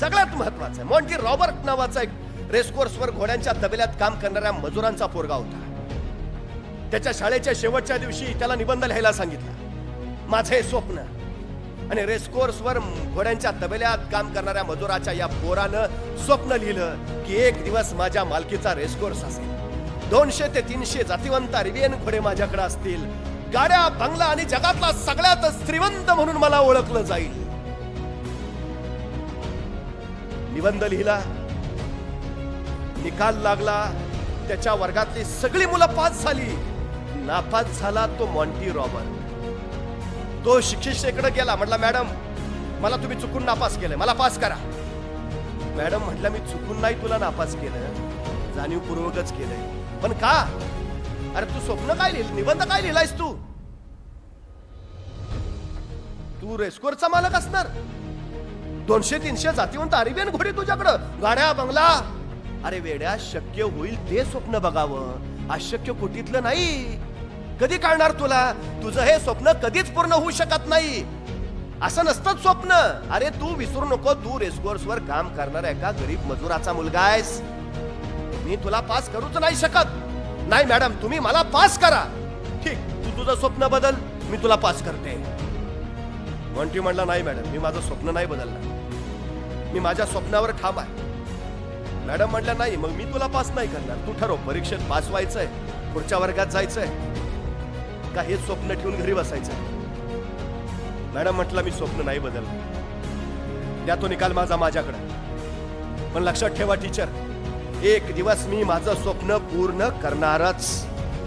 सगळ्यात महत्वाचं Monty Robert नावाचा एक रेसकोर्सवर घोड्यांच्या तबेल्यात काम करणाऱ्या मजुरांचा पोरगा होता. त्याच्या शाळेच्या शेवटच्या दिवशी त्याला निबंध लिहायला सांगितलं. माझं हे स्वप्न. आणि रेसकोर्सवर घोड्यांच्या तबेल्यात काम करणाऱ्या मजुराच्या या पोरानं स्वप्न लिहिलं की एक दिवस माझ्या मालकीचा रेसकोर्स असेल. दोनशे ते तीनशे जातिवंत अरेबियन घोडे माझ्याकडे असतील. गाड्या बंगला आणि जगातला सगळ्यात श्रीमंत म्हणून मला ओळखलं जाईल. निबंध लिहिला निकाल लागला त्याच्या वर्गातली सगळी मुलं पास झाली. नापास झाला तो मॉन्टी रॉबर्ट. तो शिक्षिकेकडे गेला म्हटला मॅडम मला तुम्ही चुकून नापास केलंय मला पास करा. मॅडम म्हटलं मी चुकून नाही तुला नापास केलं जाणीवपूर्वकच केलंय. पण का? अरे तू स्वप्न काय लिहिलं निबंध काय लिहिलायस तू? तू रेस्कोरचा मालक असणार. दोनशे तीनशे जातीवंत अरेबियन घोडी तुझ्याकडं. गाड्या बंगला. अरे वेड्या शक्य होईल ते स्वप्न बघावं. अशक्य कोटीतलं नाही. कधी काढणार तुला? तुझं हे स्वप्न कधीच पूर्ण होऊ शकत नाही. असं नसतं स्वप्न. अरे तू विसरू नको तू रेसकोर्स वर काम करणाऱ्या एका गरीब मजुराचा मुलगा आहेस. मी तुला पास करूच नाही शकत. नाही मॅडम तुम्ही मला पास करा. ठीक तू तुझं स्वप्न बदल मी तुला पास करते. मॉन्टी म्हणला नाही मॅडम मी माझं स्वप्न नाही बदलणार. मी माझ्या स्वप्नावर ठाम आहे. मॅडम म्हटलं नाही मग मी तुला पास नाही करणार. तू ठरव परीक्षेत पास व्हायचंय पुढच्या वर्गात जायचंय का हे स्वप्न ठेवून घरी बसायचंय? मॅडम म्हटलं मी स्वप्न नाही बदल द्या तो निकाल माझा माझ्याकडे. पण लक्षात ठेवा टीचर एक दिवस मी माझं स्वप्न पूर्ण करणारच.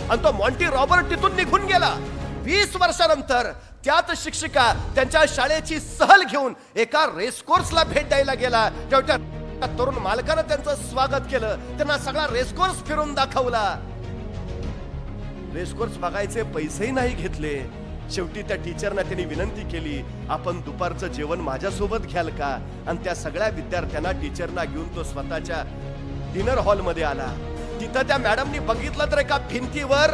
आणि तो मॉन्टी रॉबर्ट तिथून निघून गेला. वीस वर्षानंतर त्याच शिक्षिका त्यांच्या शाळेची सहल घेऊन एका रेसकोर्सला भेट द्यायला गेला. तेवढ्या त्या त्या तरुण मालकानं त्यांचं स्वागत केलं त्यांना सगळा रेसकोर्स फिरून दाखवला. रेसकोर्स बघायचे पैसेही नाही घेतले. शेवटी त्या टीचरना त्यांनी विनंती केली आपण दुपारचं जेवण माझ्यासोबत घ्याल का? आणि त्या सगळ्या विद्यार्थ्यांना टीचरना घेऊन तो स्वतःच्या डिनर हॉलमध्ये आला. तिथं त्या मॅडमनी बघितलं तर एका भिंतीवर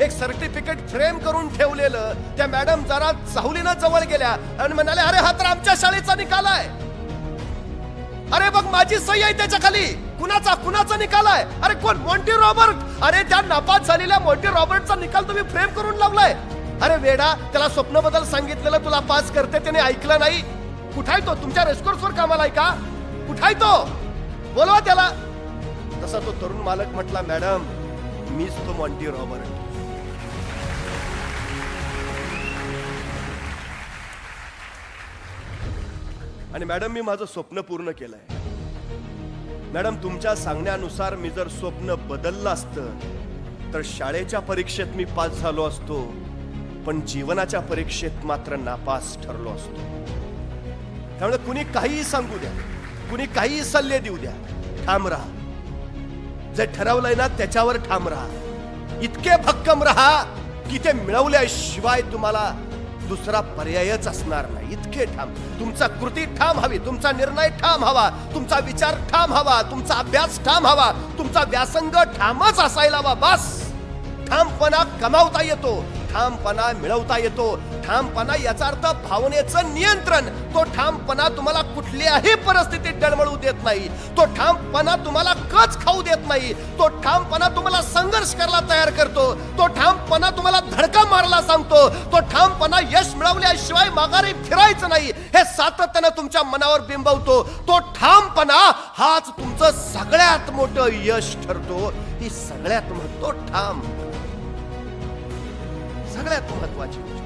एक सर्टिफिकेट फ्रेम करून ठेवलेलं त्या मॅडम जरा चाहुलीनं जवळ गेल्या आणि म्हणाले अरे हा तर आमच्या शाळेचा निकाल आहे. अरे बघ माझी सही आहे त्याच्याखाली. कुणाचा कुणाचा निकाल आहे? अरे कोण? Monty Robert. अरे त्या नापास झालेल्या मोंटी रॉबर्टचा निकाल तुम्ही फ्रेम करून लावलाय. अरे वेडा त्याला स्वप्न बदल सांगितलेलं तुला पास करते त्याने ऐकलं नाही. कुठाय तो? तुमच्या रेस्कोर्स वर कामाला आहे का? कुठाय तो? बोलवा त्याला. तसा तो तरुण मालक म्हटला मॅडम मीच तो मॉन्टी रॉबर्ट. आणि मॅडम मी माझं स्वप्न पूर्ण केलंय. मॅडम तुमच्या सांगण्यानुसार मी जर स्वप्न बदललं असतं तर शाळेच्या परीक्षेत मी पास झालो असतो पण जीवनाच्या परीक्षेत मात्र नापास ठरलो असतो. त्यामुळे कुणी काहीही सांगू द्या कुणी काहीही सल्ले देऊ द्या ठाम राहा. जे ठरवलंय ना त्याच्यावर ठाम राहा. इतके भक्कम राहा की ते मिळवल्याशिवाय तुम्हाला दुसरा पर्यायच असणार नाही. इतके ठाम. तुमचा कृती ठाम हवी. तुमचा निर्णय ठाम हवा. तुमचा विचार ठाम हवा. तुमचा अभ्यास ठाम हवा. तुमचा व्यासंग ठामच असायला हवा. बस. ठामपणा कमावता येतो. ठामपणा मिळवता येतो. ठामपणा याचा अर्थ भावनेचं नियंत्रण. तो ठामपणा तुम्हाला कुठल्याही परिस्थितीत डळमळू देत नाही. तो ठामपणा तुम्हाला कच खाऊ देत नाही. तो ठामपणा तुम्हाला संघर्ष करायला तयार करतो. तो ठामपणा तुम्हाला धडका मारला सांगतो. तो ठामपणा यश मिळवल्याशिवाय माघारी फिरायचं नाही. हे सातत्यानं तुमच्या मनावर बिंबवतो. तो ठामपणा हाच तुमचं सगळ्यात मोठं यश ठरतो. ही सगळ्यात महत्त्व ठाम. सगळ्यात महत्वाची गोष्ट